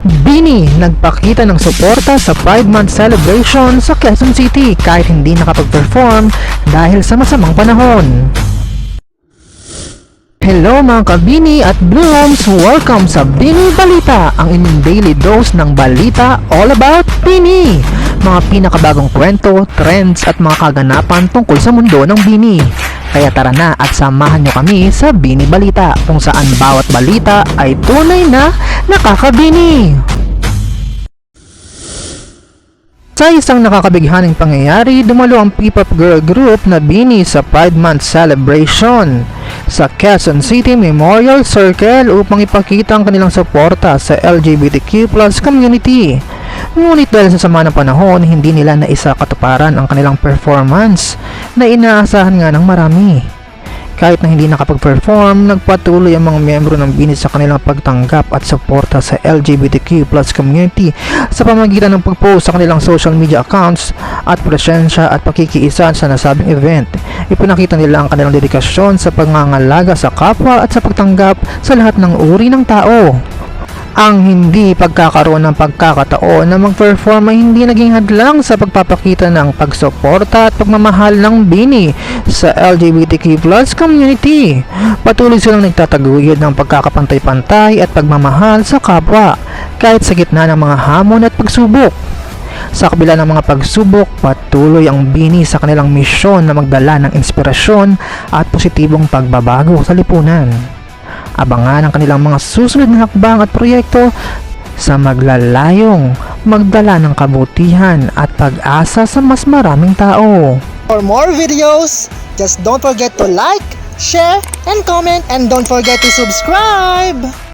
Bini nagpakita ng suporta sa 5-month celebration sa Quezon City kahit hindi nakapag-perform dahil sa masamang panahon. Hello mga kabini at Blooms! Welcome sa Bini Balita, ang inyong daily dose ng balita all about Bini! Mga pinakabagong kwento, trends at mga kaganapan tungkol sa mundo ng Bini. Kaya tara na at samahan nyo kami sa Bini Balita kung saan bawat balita ay tunay na nakakabini. Sa isang nakakabighaning pangyayari, dumalo ang P-pop girl group na Bini sa Pride Month celebration sa Quezon City Memorial Circle upang ipakita ang kanilang suporta sa LGBTQ community. Ngunit dahil sa sama ng panahon, hindi nila naisa katuparan ang kanilang performance na inaasahan nga ng marami. Kahit na hindi nakapag-perform, nagpatuloy ang mga miyembro ng BINI sa kanilang pagtanggap at suporta sa LGBTQ plus community sa pamagitan ng pag-post sa kanilang social media accounts at presensya at pakikiisa sa nasabing event. Ipinakita nila ang kanilang dedikasyon sa pangangalaga sa kapwa at sa pagtanggap sa lahat ng uri ng tao. Ang hindi pagkakaroon ng pagkakataon na mag-perform ay hindi naging hadlang sa pagpapakita ng pagsuporta at pagmamahal ng Bini sa LGBTQ plus community. Patuloy silang nagtataguyod ng pagkakapantay-pantay at pagmamahal sa kapwa kahit sa gitna ng mga hamon at pagsubok. Sa kabila ng mga pagsubok, patuloy ang Bini sa kanilang misyon na magdala ng inspirasyon at positibong pagbabago sa lipunan. Abangan ang kanilang mga susunod na hakbang at proyekto sa maglalayong magdala ng kabutihan at pag-asa sa mas maraming tao. For more videos, just don't forget to like, share, and comment, and don't forget to subscribe!